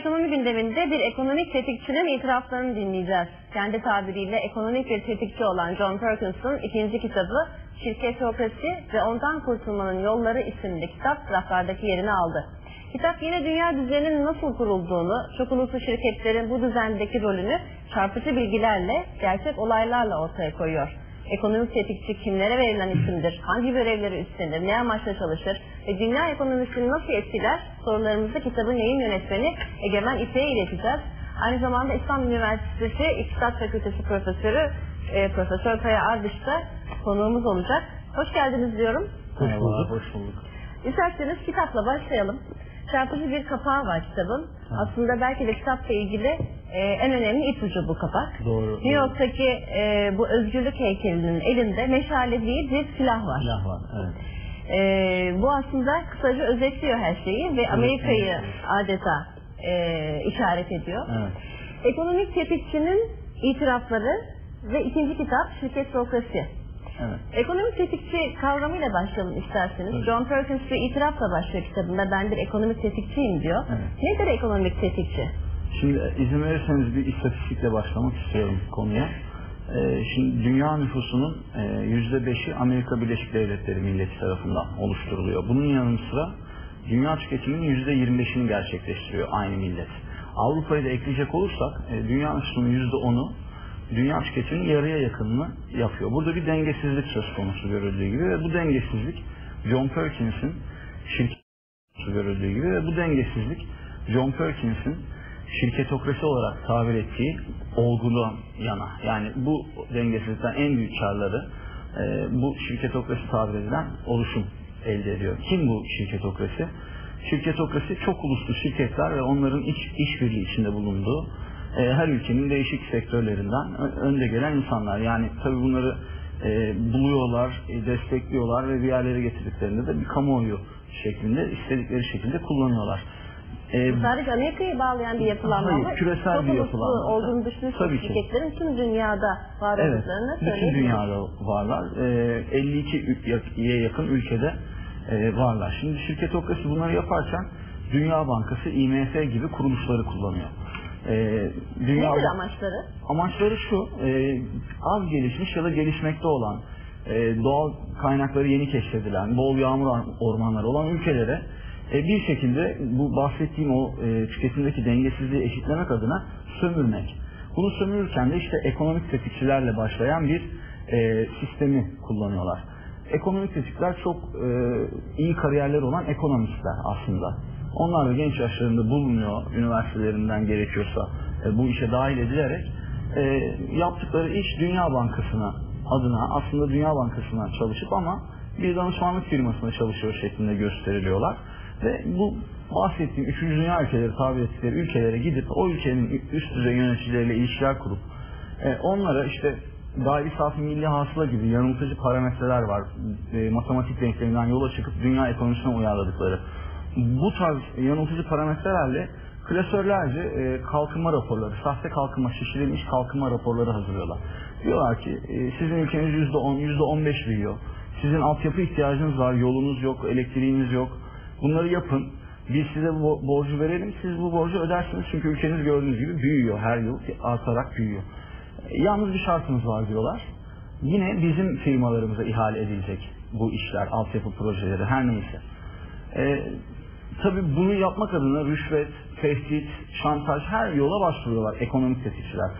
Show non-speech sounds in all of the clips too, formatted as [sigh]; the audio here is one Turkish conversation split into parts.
ekonomi gündeminde bir ekonomik tetikçinin itiraflarını dinleyeceğiz. Kendi tabiriyle ekonomik bir tetikçi olan John Perkins'ın ikinci kitabı Şirketokrasi ve Ondan Kurtulmanın Yolları isimli kitap raflardaki yerini aldı. Kitap yine dünya düzeninin nasıl kurulduğunu, çok uluslu şirketlerin bu düzendeki rolünü çarpıcı bilgilerle, gerçek olaylarla ortaya koyuyor. Ekonomik tetikçi kimlere verilen isimdir, hangi görevleri üstlenir, ne amaçla çalışır ve dünya ekonomisini nasıl etkiler sorularımızı kitabın yayın yönetmeni Egemen İpek'e ileteceğiz. Aynı zamanda İstanbul Üniversitesi İktisat Fakültesi Profesörü e, Profesör Kaya Ardış da konuğumuz olacak. Hoş geldiniz diyorum. Hoş bulduk. Hoş bulduk. İsterseniz kitapla başlayalım. Çarpıcı bir kapağı var kitabın. Aslında belki de kitapla ilgili e, en önemli ipucu bu kapak. Doğru. New York'taki e, bu özgürlük heykelinin elinde meşale değil bir silah var. Silah var. Evet. E, bu aslında kısaca özetliyor her şeyi ve Amerika'yı evet. adeta e, işaret ediyor. Evet. Ekonomik tetikçinin itirafları ve ikinci kitap Şirket Bürokrasi. Evet. Ekonomik tetikçi kavramıyla başlayalım isterseniz. Evet. John Perkins bir itirafla başlıyor kitabında. Ben bir ekonomik tetikçiyim diyor. Evet. Nedir ekonomik tetikçi? Şimdi izin verirseniz bir istatistikle başlamak istiyorum konuya. Ee, şimdi dünya nüfusunun e, yüzde beşi Amerika Birleşik Devletleri milleti tarafından oluşturuluyor. Bunun yanı sıra dünya tüketiminin yüzde yirmi beşini gerçekleştiriyor aynı millet. Avrupa'yı da ekleyecek olursak e, dünya nüfusunun yüzde onu dünya tüketiminin yarıya yakınını yapıyor. Burada bir dengesizlik söz konusu görüldüğü gibi ve bu dengesizlik John Perkins'in şirket görüldüğü gibi ve bu dengesizlik John Perkins'in şirketokrasi olarak tabir ettiği olgudan yana. Yani bu dengesizlikten en büyük karları e, bu şirketokrasi tabir edilen oluşum elde ediyor. Kim bu şirketokrasi? Şirketokrasi çok uluslu şirketler ve onların iç, işbirliği içinde bulunduğu e, her ülkenin değişik sektörlerinden önde gelen insanlar. Yani tabi bunları e, buluyorlar, e, destekliyorlar ve bir yerlere getirdiklerinde de bir kamuoyu şeklinde istedikleri şekilde kullanıyorlar. E, Bu sadece Amerika'yı bağlayan bir yapılanma Hayır, küresel Çok bir yapılanma. olduğunu ki. şirketlerin tüm dünyada var Evet, olduklarını bütün söyleyebiliriz. dünyada varlar. Ee, 52'ye yakın ülkede e, varlar. Şimdi şirketokrasi bunları yaparken Dünya Bankası, IMF gibi kuruluşları kullanıyor. Ee, Dünya Nedir amaçları? Amaçları şu, e, az gelişmiş ya da gelişmekte olan, e, doğal kaynakları yeni keşfedilen, bol yağmur ormanları olan ülkelere e, bir şekilde bu bahsettiğim o e, tüketimdeki dengesizliği eşitlemek adına sömürmek. Bunu sömürürken de işte ekonomik tetikçilerle başlayan bir e, sistemi kullanıyorlar. Ekonomik tetikçiler çok e, iyi kariyerleri olan ekonomistler aslında. Onlar da genç yaşlarında bulunuyor üniversitelerinden gerekiyorsa e, bu işe dahil edilerek e, yaptıkları iş Dünya Bankası'na adına aslında Dünya Bankası'na çalışıp ama bir danışmanlık firmasında çalışıyor şeklinde gösteriliyorlar. Ve bu bahsettiğim 3. dünya ülkeleri tabi ettikleri ülkelere gidip o ülkenin üst düzey yöneticileriyle ilişkiler kurup e, onlara işte gayri safi milli hasıla gibi yanıltıcı parametreler var. E, matematik denkleminden yola çıkıp dünya ekonomisine uyarladıkları. Bu tarz yanıltıcı parametrelerle klasörlerce e, kalkınma raporları, sahte kalkınma, şişirilmiş kalkınma raporları hazırlıyorlar. Diyorlar ki e, sizin ülkeniz %10, %15 büyüyor. Sizin altyapı ihtiyacınız var, yolunuz yok, elektriğiniz yok. Bunları yapın. Biz size bu borcu verelim, siz bu borcu ödersiniz çünkü ülkeniz gördüğünüz gibi büyüyor her yıl artarak büyüyor. E, Yalnız bir şartımız var diyorlar. Yine bizim firmalarımıza ihale edilecek bu işler, altyapı projeleri her neyse. E, tabii bunu yapmak adına rüşvet, tehdit, şantaj her yola başvuruyorlar ekonomik tetikçiler.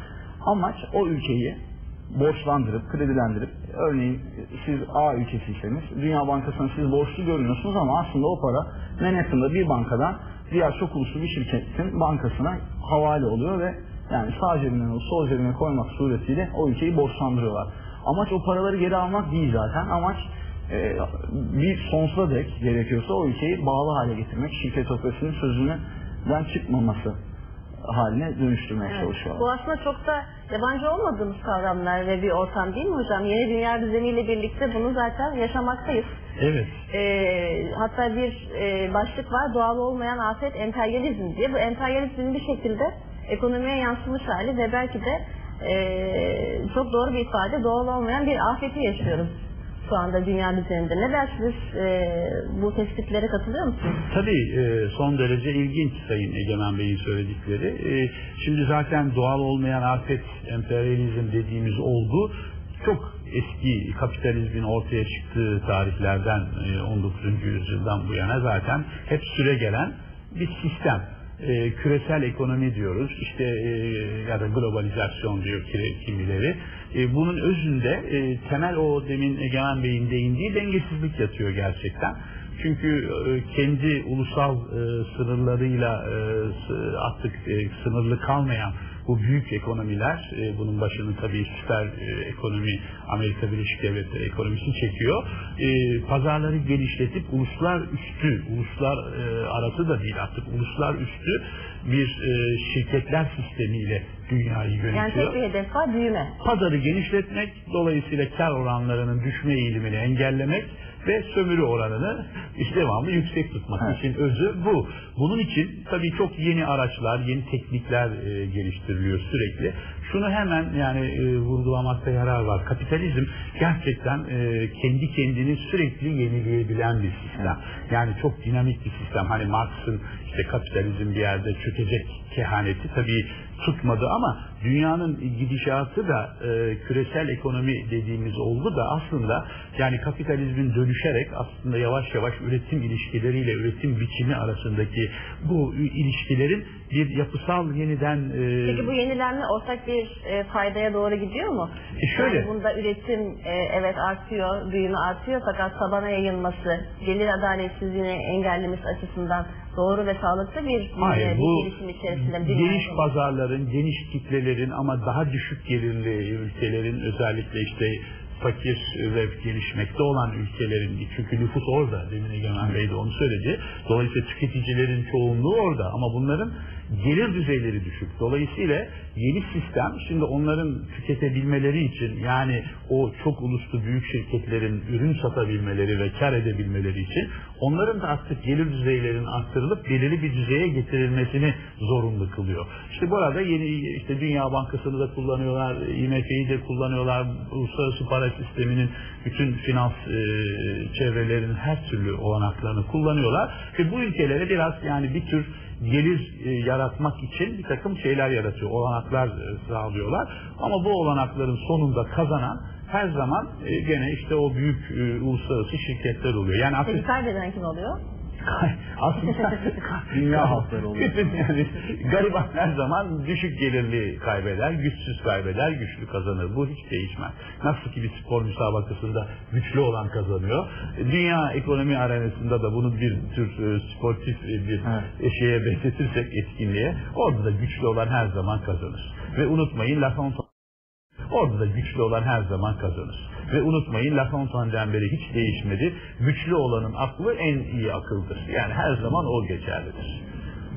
Amaç o ülkeyi borçlandırıp, kredilendirip, örneğin siz A ülkesiyseniz, Dünya Bankası'na siz borçlu görünüyorsunuz ama aslında o para Manhattan'da bir bankadan diğer çok uluslu bir şirketin bankasına havale oluyor ve yani sağ cebinden sol cebine koymak suretiyle o ülkeyi borçlandırıyorlar. Amaç o paraları geri almak değil zaten. Amaç e, bir sonsuza dek gerekiyorsa o ülkeyi bağlı hale getirmek, şirketokrasinin sözünden çıkmaması haline dönüştürmeye Evet. çalışıyorlar. Bu aslında çok da yabancı olmadığımız kavramlar ve bir ortam değil mi hocam? Yeni dünya düzeniyle birlikte bunu zaten yaşamaktayız. Evet. Ee, hatta bir e, başlık var doğal olmayan afet emperyalizm diye. Bu emperyalizmin bir şekilde ekonomiye yansımış hali ve belki de e, çok doğru bir ifade doğal olmayan bir afeti yaşıyoruz şu anda dünya üzerinde. Ne dersiniz? E, bu tespitlere katılıyor musunuz? Tabii e, son derece ilginç Sayın Egemen Bey'in söyledikleri. E, şimdi zaten doğal olmayan afet, emperyalizm dediğimiz olgu çok eski kapitalizmin ortaya çıktığı tarihlerden e, 19. yüzyıldan bu yana zaten hep süre gelen bir sistem. E, küresel ekonomi diyoruz işte e, ya da globalizasyon diyor ki- kimileri. E, bunun özünde e, temel o demin Egemen Bey'in değindiği dengesizlik yatıyor gerçekten. Çünkü e, kendi ulusal e, sınırlarıyla e, artık e, sınırlı kalmayan bu büyük ekonomiler, e, bunun başını tabii süper e, ekonomi Amerika Birleşik Devletleri ekonomisi çekiyor. E, pazarları genişletip uluslar üstü, uluslar e, arası da değil artık uluslar üstü bir e, şirketler sistemiyle dünyayı Yani yönetiyor tek bir hedef var büyüme. pazarı genişletmek, dolayısıyla kar oranlarının düşme eğilimini engellemek ve sömürü oranını işte devamlı yüksek tutmak Evet. için özü bu. Bunun için tabii çok yeni araçlar, yeni teknikler e, geliştiriliyor sürekli. Şunu hemen yani e, vurgulamakta yarar var. Kapitalizm gerçekten e, kendi kendini sürekli yenileyebilen bir sistem. Yani çok dinamik bir sistem. Hani Marx'ın işte kapitalizm bir yerde çökecek kehaneti tabii tutmadı ama dünyanın gidişatı da e, küresel ekonomi dediğimiz olgu da aslında yani kapitalizmin dönüşerek aslında yavaş yavaş üretim ilişkileriyle üretim biçimi arasındaki bu ilişkilerin bir yapısal yeniden e, Peki bu yenilenme ortak bir e, faydaya doğru gidiyor mu? E şöyle. Yani bunda üretim e, evet artıyor, büyüme artıyor fakat tabana yayılması, gelir adaletsizliğini engellemesi açısından doğru ve sağlıklı bir, bir, Hayır, bu gelişim içerisinde. geniş ekonomisi. pazarların, geniş kitlelerin ama daha düşük gelirli ülkelerin özellikle işte fakir ve gelişmekte olan ülkelerin çünkü nüfus orada demin Egemen Bey de onu söyledi. Dolayısıyla tüketicilerin çoğunluğu orada ama bunların gelir düzeyleri düşük. Dolayısıyla yeni sistem şimdi onların tüketebilmeleri için yani o çok uluslu büyük şirketlerin ürün satabilmeleri ve kar edebilmeleri için onların da artık gelir düzeylerinin arttırılıp belirli bir düzeye getirilmesini zorunlu kılıyor. İşte bu arada yeni işte Dünya Bankası'nı da kullanıyorlar, IMF'yi de kullanıyorlar, uluslararası para sisteminin bütün finans e, çevrelerinin her türlü olanaklarını kullanıyorlar ve bu ülkelere biraz yani bir tür gelir e, yaratmak için bir takım şeyler yaratıyor, olanaklar e, sağlıyorlar. Ama bu olanakların sonunda kazanan her zaman e, gene işte o büyük e, uluslararası şirketler oluyor. Yani Peki kaybeden kim oluyor? Aslında Dünya halkları oluyor. [laughs] Yani gariban her zaman düşük gelirli kaybeder, güçsüz kaybeder, güçlü kazanır. Bu hiç değişmez. Nasıl ki bir spor müsabakasında güçlü olan kazanıyor. Dünya ekonomi arenasında da bunu bir tür e, sportif e, bir Evet. şeye benzetirsek etkinliğe orada da güçlü olan her zaman kazanır. Ve unutmayın La Orada da güçlü olan her zaman kazanır. Ve unutmayın La Fontaine'den beri hiç değişmedi. Güçlü olanın aklı en iyi akıldır. Yani her zaman o geçerlidir.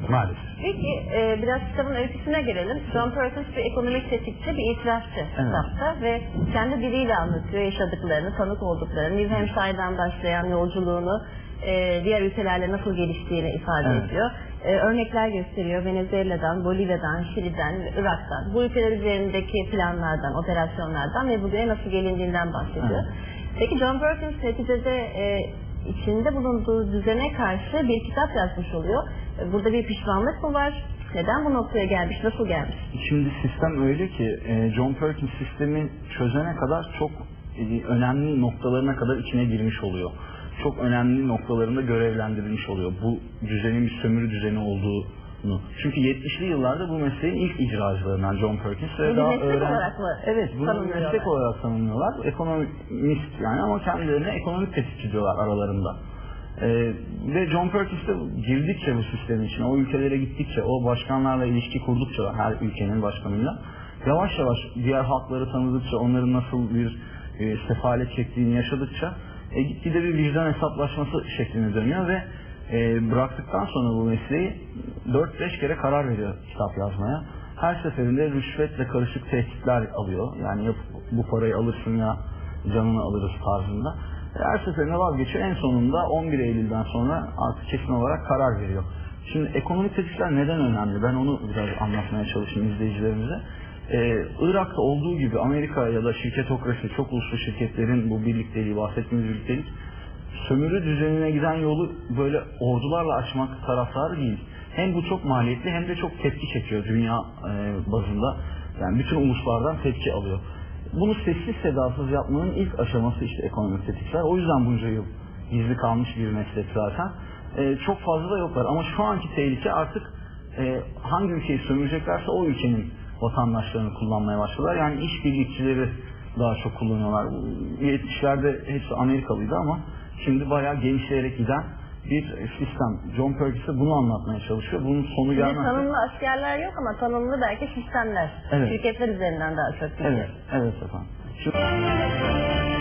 Maalesef. Peki e, biraz kitabın öyküsüne gelelim. John Perkins bir ekonomik tetikçi, bir itirafçı kitapta ve kendi diliyle anlatıyor yaşadıklarını, tanık olduklarını, New Hampshire'dan başlayan yolculuğunu e, diğer ülkelerle nasıl geliştiğini ifade Evet. ediyor. E, örnekler gösteriyor Venezuela'dan, Bolivya'dan, Şili'den, Irak'tan. Bu ülkeler üzerindeki planlardan, operasyonlardan ve bugüne nasıl gelindiğinden bahsediyor. Peki John Perkins neticede e, içinde bulunduğu düzene karşı bir kitap yazmış oluyor. E, Burada bir pişmanlık mı var? Neden bu noktaya gelmiş? Nasıl gelmiş? Şimdi sistem öyle ki e, John Perkins sistemi çözene kadar çok e, önemli noktalarına kadar içine girmiş oluyor. Çok önemli noktalarında görevlendirilmiş oluyor. Bu düzenin bir sömürü düzeni olduğunu. Çünkü 70'li yıllarda bu mesleğin ilk icracılarından John Perkins ve Bir daha meslek öğren... olarak mı Evet, bunu bir meslek olarak tanımlıyorlar. Ekonomist yani ama kendilerine ekonomik tetikçi diyorlar aralarında. Ee, ve John Perkins de girdikçe bu sistemin içine, o ülkelere gittikçe, o başkanlarla ilişki kurdukça her ülkenin başkanıyla yavaş yavaş diğer halkları tanıdıkça, onların nasıl bir e, sefalet çektiğini yaşadıkça e, gitgide bir vicdan hesaplaşması şeklinde dönüyor ve e, bıraktıktan sonra bu mesleği 4-5 kere karar veriyor kitap yazmaya. Her seferinde rüşvetle karışık tehditler alıyor. Yani ya bu parayı alırsın ya canını alırız tarzında. Her seferinde vazgeçiyor. En sonunda 11 Eylül'den sonra artık kesin olarak karar veriyor. Şimdi ekonomik tetikler neden önemli? Ben onu biraz anlatmaya çalışayım izleyicilerimize. Ee, Irak'ta olduğu gibi Amerika ya da şirketokrasi, çok uluslu şirketlerin bu birlikteliği, bahsettiğimiz birliktelik sömürü düzenine giden yolu böyle ordularla açmak taraftarı değil. Hem bu çok maliyetli hem de çok tepki çekiyor dünya e, bazında. Yani bütün uluslardan tepki alıyor. Bunu sessiz sedasız yapmanın ilk aşaması işte ekonomik tetikler. O yüzden bunca yıl gizli kalmış bir meslek zaten. E, çok fazla da yoklar ama şu anki tehlike artık e, hangi ülkeyi sömüreceklerse o ülkenin vatandaşlarını kullanmaya başladılar. Yani işbirlikçileri daha çok kullanıyorlar. 70'lerde hepsi Amerikalıydı ama şimdi bayağı genişleyerek giden bir sistem. John Perkins de bunu anlatmaya çalışıyor. Bunun sonu gelmezse... tanımlı askerler yok ama tanımlı belki sistemler. Evet. Şirketler üzerinden daha çok gidiyor. Evet, evet efendim. Şimdi...